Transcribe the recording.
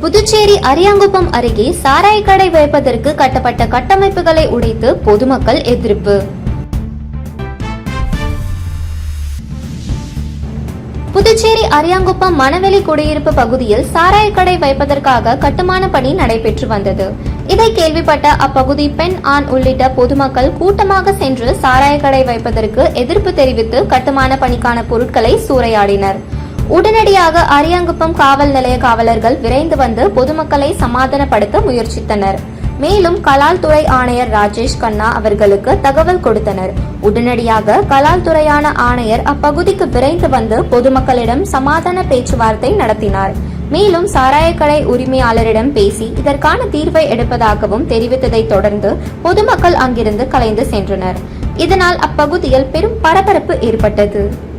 புதுச்சேரி அரியாங்குப்பம் அருகே சாராய கடை வைப்பதற்கு கட்டப்பட்ட கட்டமைப்புகளை உடைத்து பொதுமக்கள் எதிர்ப்பு. புதுச்சேரி அரியாங்குப்பம் மணவெளி குடியிருப்பு பகுதியில் சாராய கடை வைப்பதற்காக கட்டுமான பணி நடைபெற்று வந்தது. இதை கேள்விப்பட்ட அப்பகுதி பெண் ஆண் உள்ளிட்ட பொதுமக்கள் கூட்டமாக சென்று சாராய கடை வைப்பதற்கு எதிர்ப்பு தெரிவித்து கட்டுமான பணிக்கான பொருட்களை சூறையாடினர். உடனடியாக அரியாங்குப்பம் காவல் நிலைய காவலர்கள் விரைந்து வந்து பொதுமக்களை சமாதானப்படுத்த முயற்சித்தனர். மேலும் கலால் துறை ஆணையர் ராஜேஷ் கண்ணா அவர்களுக்கு தகவல் கொடுத்தனர். உடனடியாக கலால் துறையான ஆணையர் அப்பகுதிக்கு விரைந்து வந்து பொதுமக்களிடம் சமாதான பேச்சுவார்த்தை நடத்தினார். மேலும் சாராயக்கடை உரிமையாளரிடம் பேசி இதற்கான தீர்வை எடுப்பதாகவும் தெரிவித்ததை தொடர்ந்து பொதுமக்கள் அங்கிருந்து கலைந்து சென்றனர். இதனால் அப்பகுதியில் பெரும் பரபரப்பு ஏற்பட்டது.